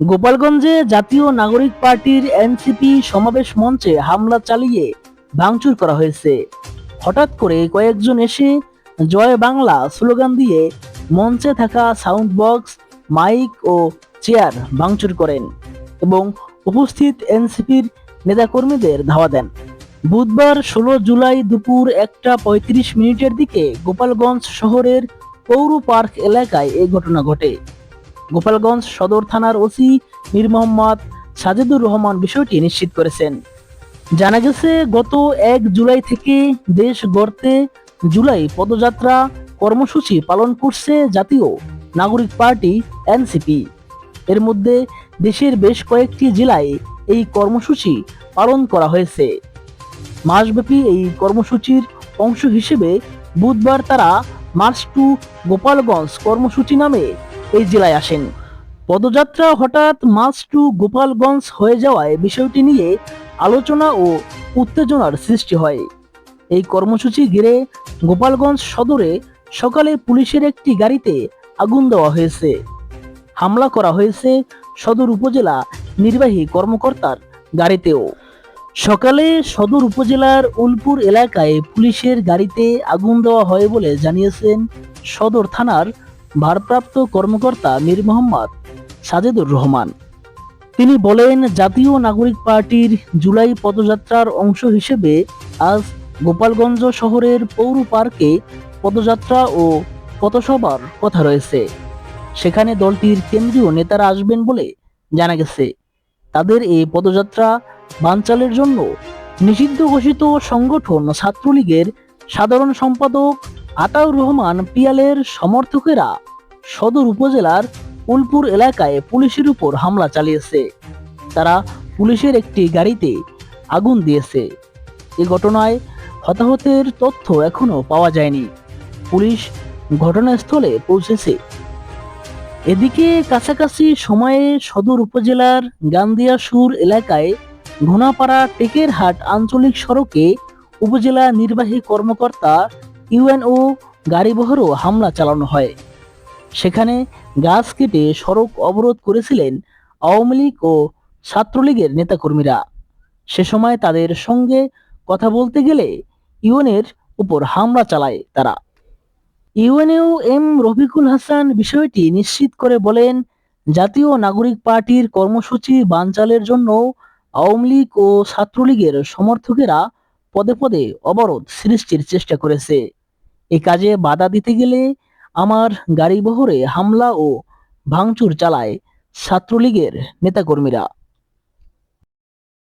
গোপালগঞ্জে জাতীয় নাগরিক পার্টির এনসিপি সমাবেশ মঞ্চে হামলা চালিয়ে ভাঙচুর করা হয়েছে। হঠাৎ করে কয়েকজন এসে জয় বাংলা স্লোগান দিয়ে মঞ্চে থাকা সাউন্ড বক্স মাইক ও চেয়ার ভাঙচুর করেন এবং উপস্থিত এনসিপির নেতাকর্মীদের ধাওয়া দেন। বুধবার ষোলো জুলাই দুপুর একটা পঁয়ত্রিশ মিনিটের দিকে গোপালগঞ্জ শহরের পৌর পার্ক এলাকায় এই ঘটনা ঘটে। গোপালগঞ্জ সদর থানার ওসি মীর মোহাম্মদ সাজেদুর রহমান বিষয়টি নিশ্চিত করেছেন। জানা গেছে, গত এক জুলাই থেকে দেশ গড়তে জুলাই পদযাত্রা কর্মসূচি পালন করছে জাতীয় নাগরিক পার্টি এনসিপি। এর মধ্যে দেশের বেশ কয়েকটি জেলায় এই কর্মসূচি পালন করা হয়েছে। মাসব্যাপী এই কর্মসূচির অংশ হিসেবে বুধবার তারা মার্চ টু গোপালগঞ্জ কর্মসূচি নামে এই জেলায় আসেন। পদযাত্রা হঠাৎ মাস টু গোপালগঞ্জ হয়ে যাওয়ায় বিষয়টি নিয়ে আলোচনা ও উত্তেজনার সৃষ্টি হয়। এই কর্মসূচি ঘিরে গোপালগঞ্জ সদরে সকালে পুলিশের একটি গাড়িতে আগুন দেওয়া হয়েছে। হামলা করা হয়েছে সদর উপজেলা নির্বাহী কর্মকর্তার গাড়িতেও। সকালে সদর উপজেলার উলপুর এলাকায় পুলিশের গাড়িতে আগুন দেওয়া হয় বলে জানিয়েছেন সদর থানার ভারপ্রাপ্ত কর্মকর্তা মীর মোহাম্মদ সাজেদুর রহমান। তিনি বলেন, জাতীয় নাগরিক পার্টির জুলাই পদযাত্রার অংশ হিসেবে আজ গোপালগঞ্জ শহরের পৌর পার্কে পদযাত্রা ও পথসভার কথা রয়েছে। সেখানে দলটির কেন্দ্রীয় নেতারা আসবেন বলে জানা গেছে। তাদের এই পদযাত্রা বানচালের জন্য নিষিদ্ধ ঘোষিত সংগঠন ছাত্রলীগের সাধারণ সম্পাদক আতাউর রহমান পিয়ালের সমর্থকেরা সদর উপজেলার উলপুর এলাকায় পুলিশের উপর হামলা চালিয়েছে। তারা পুলিশের একটি গাড়িতে আগুন দিয়েছে। এ ঘটনায় হতাহতের তথ্য এখনও পাওয়া যায়নি। পুলিশ ঘটনাস্থলে পৌঁছেছে। এদিকে কাছাকাছি সময়ে সদর উপজেলার গান্দিয়া সুর এলাকায় ঘোনাপাড়া টেকেরহাট আঞ্চলিক সড়কে উপজেলা নির্বাহী কর্মকর্তা ইউএনও গাড়িবহরও হামলা চালানো হয়। সেখানে গাছ কেটে সড়ক অবরোধ করেছিলেন আওয়ামী লীগ ও ছাত্রলীগের নেতাকর্মীরা। সে সময় তাদের সঙ্গে কথা বলতে গেলে ইউএনের উপর হামলা চালায় তারা। ইউএনএও এম রফিকুল হাসান বিষয়টি নিশ্চিত করে বলেন, জাতীয় নাগরিক পার্টির কর্মসূচি বানচালের জন্য আওয়ামী লীগ ও ছাত্রলীগের সমর্থকেরা পদে পদে অবরোধ সৃষ্টির চেষ্টা করেছে। এ কাজে বাধা দিতে গেলে আমার গাড়িবহরে হামলা ও ভাঙচুর চালায় ছাত্রলীগের নেতাকর্মীরা।